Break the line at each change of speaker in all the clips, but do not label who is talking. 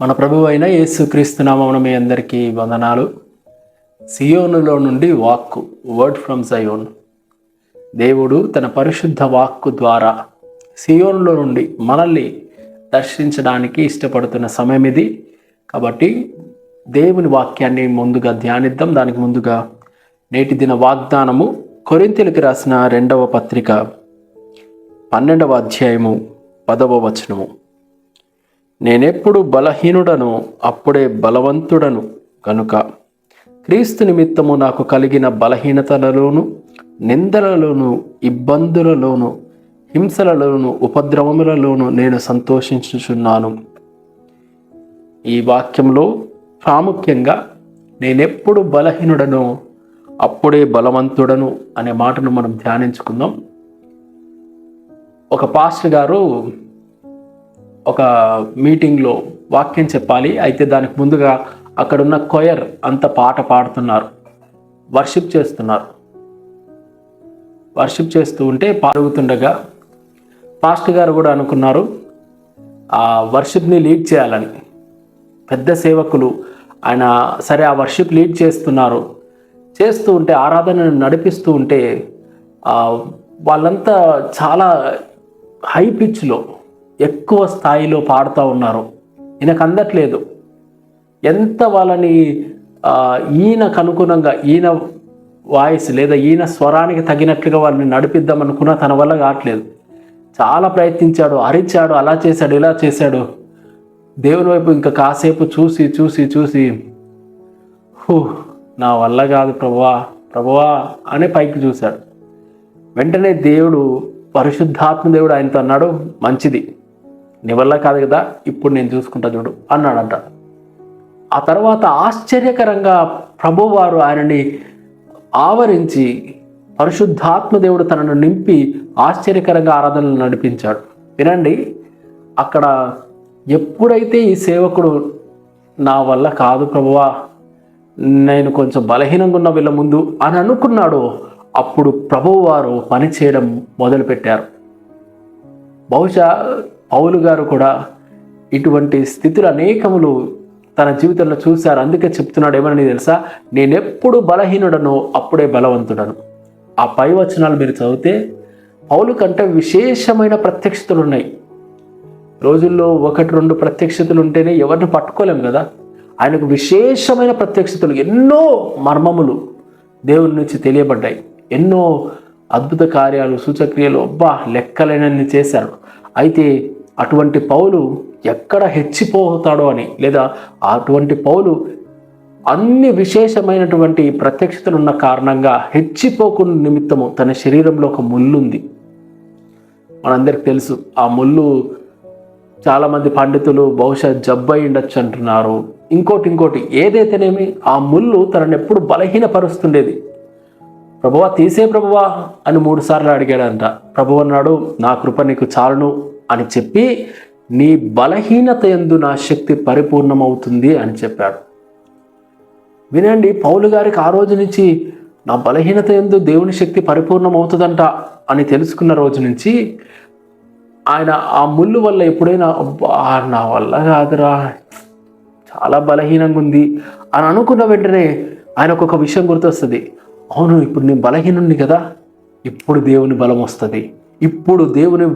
మన ప్రభు అయిన యేసుక్రీస్తు నామమున మీ అందరికీ వందనాలు. సియోనులో నుండి వాక్కు వర్డ్ ఫ్రమ్ సయోన్ దేవుడు తన పరిశుద్ధ వాక్కు ద్వారా సియోనులో నుండి మనల్ని దర్శించడానికి ఇష్టపడుతున్న సమయం ఇది. కాబట్టి దేవుని వాక్యాన్ని ముందుగా ధ్యానిద్దాం. దానికి ముందుగా నేటి దిన వాగ్దానము కొరింతలకు రాసిన రెండవ పత్రిక పన్నెండవ అధ్యాయము పదవ వచనము. నేనెప్పుడు బలహీనుడను అప్పుడే బలవంతుడను. కనుక క్రీస్తు నిమిత్తము నాకు కలిగిన బలహీనతలలోను నిందలలోను ఇబ్బందులలోను హింసలలోను ఉపద్రవములలోను నేను సంతోషించుచున్నాను. ఈ వాక్యంలో ప్రాముఖ్యంగా నేనెప్పుడు బలహీనుడను అప్పుడే బలవంతుడను అనే మాటను మనం ధ్యానించుకుందాం. ఒక పాస్టర్ గారు ఒక మీటింగ్లో వాక్యం చెప్పాలి. అయితే దానికి ముందుగా అక్కడున్న కొయర్ అంత పాట పాడుతున్నారు. వర్షిప్ చేస్తున్నారు. వర్షిప్ చేస్తూ ఉంటే పాడుతుండగా పాస్ట్ గారు కూడా అనుకున్నారు ఆ వర్షిప్ని లీడ్ చేయాలని. పెద్ద సేవకులు ఆయన సరే ఆ వర్షిప్ లీడ్ చేస్తున్నారు. చేస్తూ ఉంటే ఆరాధనను నడిపిస్తూ ఉంటే వాళ్ళంతా చాలా హై పిచ్లో ఎక్కువ స్థాయిలో పాడుతూ ఉన్నారు. ఈయనకు అందట్లేదు ఎంత వాళ్ళని ఈయనకు అనుగుణంగా ఈయన వాయిస్ లేదా ఈయన స్వరానికి తగినట్లుగా వాళ్ళని నడిపిద్దాం అనుకున్నా తన వల్ల కావట్లేదు. చాలా ప్రయత్నించాడు అరిచాడు అలా చేశాడు ఇలా చేశాడు. దేవుని వైపు ఇంకా కాసేపు చూసి చూసి చూసి హూ నా వల్ల కాదు ప్రభువా ప్రభువా అనే పైకి చూశాడు. వెంటనే దేవుడు పరిశుద్ధాత్మ దేవుడు ఆయనతో అన్నాడు మంచిది. నీ వల్ల కాదు కదా ఇప్పుడు నేను చూసుకుంటా చూడు అన్నాడంట. ఆ తర్వాత ఆశ్చర్యకరంగా ప్రభువారు ఆయనని ఆవరించి పరిశుద్ధాత్మదేవుడు తనను నింపి ఆశ్చర్యకరంగా ఆరాధనలు నడిపించాడు. వినండి అక్కడ ఎప్పుడైతే ఈ సేవకుడు నా వల్ల కాదు ప్రభువా నేను కొంచెం బలహీనంగా ఉన్న వీళ్ళ ముందు అని అనుకున్నాడో అప్పుడు ప్రభువారు పని చేయడం మొదలుపెట్టారు. బహుశా పౌలు గారు కూడా ఇటువంటి స్థితులు అనేకములు తన జీవితంలో చూశారు. అందుకే చెప్తున్నాడు ఏమని తెలుసా? నేనెప్పుడు బలహీనుడనో అప్పుడే బలవంతుడను. ఆ పై వచనాలు మీరు చదివితే పౌలు కంటే విశేషమైన ప్రత్యక్షతలు ఉన్నాయి. రోజుల్లో ఒకటి రెండు ప్రత్యక్షతలు ఉంటేనే ఎవరిని పట్టుకోలేం కదా? ఆయనకు విశేషమైన ప్రత్యక్షతలు ఎన్నో మర్మములు దేవుని నుంచి తెలియబడ్డాయి. ఎన్నో అద్భుత కార్యాలు సూచక్రియలు అబ్బా లెక్కలేనన్ని చేశారు. అయితే అటువంటి పౌలు ఎక్కడ హెచ్చిపోతాడో అని లేదా అటువంటి పౌలు అన్ని విశేషమైనటువంటి ప్రత్యక్షతలు ఉన్న కారణంగా హెచ్చిపోకుండా నిమిత్తము తన శరీరంలో ఒక ముళ్ళు ఉంది మనందరికి తెలుసు ఆ ముళ్ళు చాలామంది పండితులు బహుశా జబ్బై ఉండొచ్చు అంటున్నారు. ఇంకోటి ఇంకోటి ఏదైతేనేమి ఆ ముళ్ళు తనని ఎప్పుడు బలహీనపరుస్తుండేది. ప్రభువా తీసే ప్రభువా అని మూడు సార్లు అడిగాడంట. ప్రభు అన్నాడు నా కృప నీకు చాలును. అని చెప్పి నీ బలహీనత ఎందు నా శక్తి పరిపూర్ణమవుతుంది అని చెప్పాడు. వినండి పౌలు గారికి ఆ రోజు నుంచి నా బలహీనత ఎందు దేవుని శక్తి పరిపూర్ణమవుతుందంట అని తెలుసుకున్న రోజు నుంచి ఆయన ఆ ముళ్ళు వల్ల ఎప్పుడైనా నా వల్ల కాదురా చాలా బలహీనంగా ఉంది అని అనుకున్న వెంటనే ఆయనకు ఒక విషయం గుర్తొస్తుంది. అవును ఇప్పుడు నేను బలహీనుండి కదా ఇప్పుడు దేవుని బలం వస్తుంది ఇప్పుడు దేవుని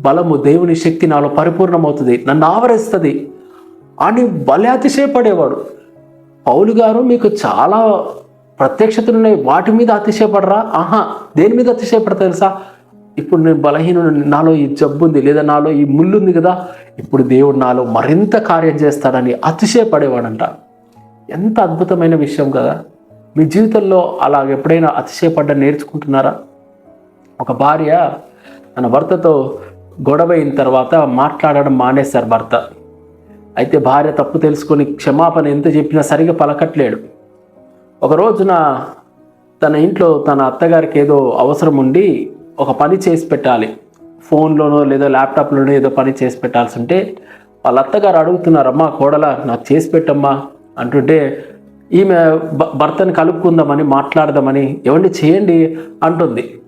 బలము దేవుని శక్తి నాలో పరిపూర్ణమవుతుంది. నన్ను ఆవరిస్తుంది. అని భలే అతిశయపడేవాడు. పౌలు గారు మీకు చాలా ప్రత్యక్షతలు ఉన్నాయి వాటి మీద అతిశయపడరా? ఆహా దేని మీద అతిశయపడతా తెలుసా? ఇప్పుడు నేను బలహీనుడు నాలో ఈ జబ్బు ఉంది లేదా నాలో ఈ ముళ్ళు ఉంది కదా ఇప్పుడు దేవుడు నాలో మరింత కార్యం చేస్తాడని అతిశయపడేవాడంట. ఎంత అద్భుతమైన విషయం కదా. మీ జీవితంలో అలా ఎప్పుడైనా అతిశయపడ్డ నేర్చుకుంటున్నారా? ఒక భార్య తన భర్తతో గొడవ అయిన తర్వాత మాట్లాడడం మానేశారు భర్త. అయితే భార్య తప్పు తెలుసుకొని క్షమాపణ ఎంత చెప్పినా సరిగా పలకట్లేడు. ఒక రోజున తన ఇంట్లో తన అత్తగారికి ఏదో అవసరం ఉండి ఒక పని చేసి పెట్టాలి. ఫోన్లోనో లేదో ల్యాప్టాప్లోనో ఏదో పని చేసి పెట్టాల్సి ఉంటే వాళ్ళ అత్తగారు అడుగుతున్నారమ్మా కోడల నాకు చేసి పెట్టమ్మా అంటుంటే ఈమె భర్తను భర్తని కలుపుకుందామని మాట్లాడదామని ఏమండి చేయండి అంటుంది.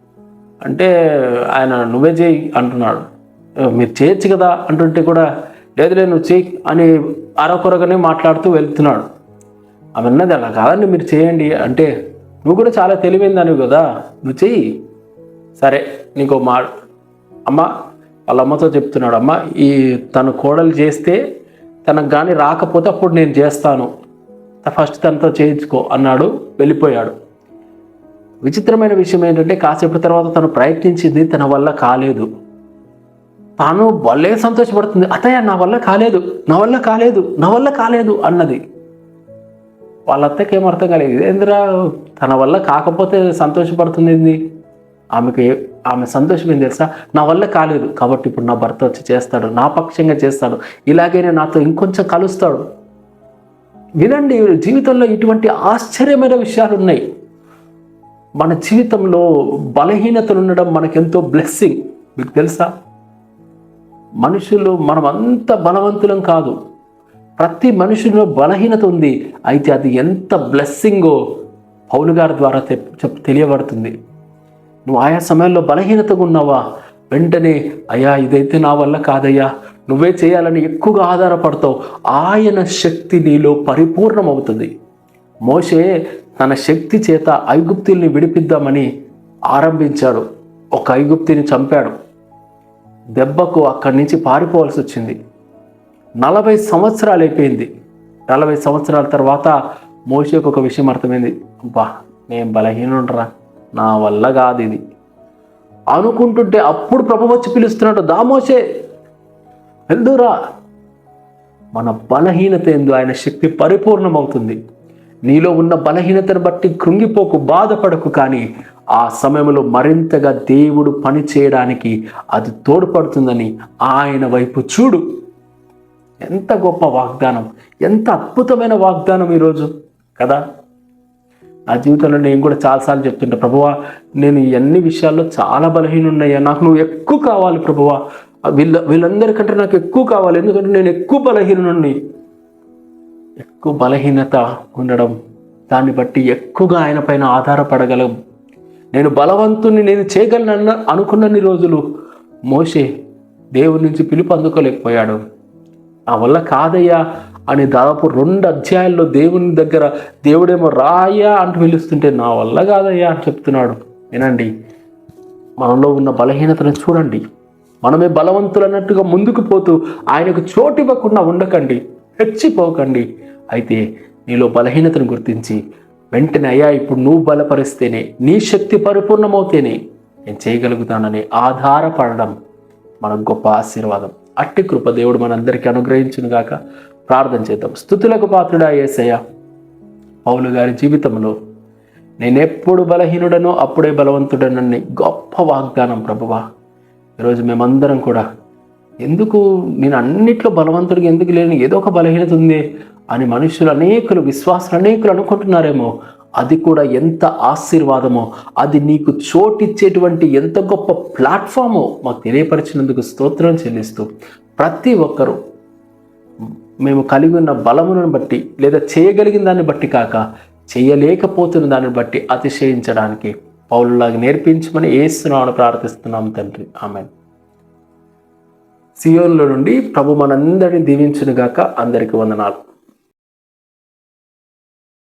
అంటే ఆయన నువ్వే చేయి అంటున్నాడు. మీరు చేయొచ్చు కదా అంటుంటే కూడా లేదులే నువ్వు చెయ్యి అని అరకొరగానే మాట్లాడుతూ వెళ్తున్నాడు. ఆమె అన్నది అలా కాదండి మీరు చేయండి. అంటే నువ్వు కూడా చాలా తెలివైందానివి కదా నువ్వు చెయ్యి. సరే నీకు మా అమ్మ వాళ్ళ అమ్మతో చెప్తున్నాడు అమ్మ ఈ తను కోడలు చేస్తే తనకు కానీ రాకపోతే అప్పుడు నేను చేస్తాను. ఫస్ట్ తనతో చేయించుకో అన్నాడు వెళ్ళిపోయాడు. విచిత్రమైన విషయం ఏంటంటే కాసేపు తర్వాత తను ప్రయత్నించింది తన వల్ల కాలేదు. తాను భలే సంతోషపడుతుంది. అత్తయ్య నా వల్ల కాలేదు. నా వల్ల కాలేదు. నా వల్ల కాలేదు అన్నది. వాళ్ళ అత్తకి ఏం అర్థం కాలేదు. ఇదేంద్రా? తన వల్ల కాకపోతే సంతోషపడుతుంది ఆమెకి ఆమెకు ఆమె సంతోషం ఏం తెలుసా? నా వల్ల కాలేదు. కాబట్టి ఇప్పుడు నా భర్త వచ్చి చేస్తాడు. నా పక్షంగా చేస్తాడు. ఇలాగైనా నాతో ఇంకొంచెం కలుస్తాడు. వినండి జీవితంలో ఇటువంటి ఆశ్చర్యమైన విషయాలు ఉన్నాయి. మన జీవితంలో బలహీనతలు ఉండడం మనకెంతో బ్లెస్సింగ్ మీకు తెలుసా? మనుషులు మనం అంత బలవంతులం కాదు. ప్రతి మనుషుల్లో బలహీనత ఉంది. అయితే అది ఎంత బ్లెస్సింగో పౌలు గారి ద్వారా చెప్ తెలియబడుతుంది. నువ్వు ఆయా సమయంలో బలహీనతగా ఉన్నావా? వెంటనే అయ్యా ఇదైతే నా వల్ల కాదయ్యా. నువ్వే చేయాలని ఎక్కువగా ఆధారపడతావు. ఆయన శక్తి నీలో పరిపూర్ణమవుతుంది. మోషే తన శక్తి చేత ఐగుప్తుల్ని విడిపిద్దామని ఆరంభించాడు. ఒక ఐగుప్తిని చంపాడు. దెబ్బకు అక్కడి నుంచి పారిపోవాల్సి వచ్చింది. నలభై సంవత్సరాలు అయిపోయింది. నలభై సంవత్సరాల తర్వాత మోషేకు ఒక విషయం అర్థమైంది. అబ్బా నేను బలహీనుండరా? నా వల్ల కాదు ఇది. అనుకుంటుంటే అప్పుడు ప్రభు వచ్చి పిలుస్తున్నాడు దామోసే వెళ్దురా మన బలహీనత ఎందు ఆయన శక్తి పరిపూర్ణమవుతుంది. నీలో ఉన్న బలహీనతను బట్టి కృంగిపోకు బాధపడకు కానీ ఆ సమయంలో మరింతగా దేవుడు పని చేయడానికి అది తోడ్పడుతుందని ఆయన వైపు చూడు. ఎంత గొప్ప వాగ్దానం ఎంత అద్భుతమైన వాగ్దానం ఈరోజు కదా? నా జీవితంలో నేను కూడా చాలాసార్లు చెప్తుంటా ప్రభువా నేను ఎన్ని అన్ని విషయాల్లో చాలా బలహీనున్నాయా నాకు నువ్వు ఎక్కువ కావాలి ప్రభువా. వీళ్ళ వీళ్ళందరికంటే నాకు ఎక్కువ కావాలి ఎందుకంటే నేను ఎక్కువ బలహీనుడిని ఎక్కువ బలహీనత ఉండడం దాన్ని బట్టి ఎక్కువగా ఆయన పైన ఆధారపడగలం. నేను బలవంతుని నేను చేయగలను అనుకున్నన్ని రోజులు మోషే దేవుడి నుంచి పిలుపు అందుకోలేకపోయాడు. నా వల్ల కాదయ్యా అని దాదాపు రెండు అధ్యాయాల్లో దేవుని దగ్గర దేవుడేమో రాయ్యా అంటూ పిలుస్తుంటే నా వల్ల కాదయ్యా అని చెప్తున్నాడు. వినండి మనలో ఉన్న బలహీనతను చూడండి. మనమే బలవంతులన్నట్టుగా ముందుకు పోతూ ఆయనకు చోటు ఇవ్వకుండా ఉండకండి హెచ్చిపోకండి అయితే నీలో బలహీనతను గుర్తించి వెంటనే అయ్యా ఇప్పుడు నువ్వు బలపరిస్తేనే నీ శక్తి పరిపూర్ణమవుతేనే నేను చేయగలుగుతానని ఆధారపడడం మనకు గొప్ప ఆశీర్వాదం. అట్టి కృప దేవుడు మనందరికీ అనుగ్రహించును గాక. ప్రార్థన చేద్దాం. స్థుతులకు పాత్రుడా ఏసయ్య పౌలు గారి జీవితంలో నేను ఎప్పుడు బలహీనుడనో అప్పుడే బలవంతుడనని గొప్ప వాగ్దానం ప్రభువా. ఈరోజు మేమందరం కూడా ఎందుకు నేను అన్నిట్లో బలవంతుడికి ఎందుకు లేని ఏదో ఒక బలహీనత ఉంది అని మనుషులు అనేకులు విశ్వాసులు అనేకులు అనుకుంటున్నారేమో అది కూడా ఎంత ఆశీర్వాదమో అది నీకు చోటిచ్చేటువంటి ఎంత గొప్ప ప్లాట్ఫామో మాకు తెలియపరిచినందుకు స్తోత్రం చెల్లిస్తూ ప్రతి ఒక్కరూ మేము కలిగి ఉన్న బలమును బట్టి లేదా చేయగలిగిన దాన్ని బట్టి కాక చేయలేకపోతున్న దాన్ని బట్టి అతిశయించడానికి పౌరులాగా నేర్పించమని ఏస్తున్నామని ప్రార్థిస్తున్నాం తండ్రి. ఆమె సియోన్లో నుండి ప్రభు మనందరిని దీవించునుగాక. అందరికీ వందనాలు.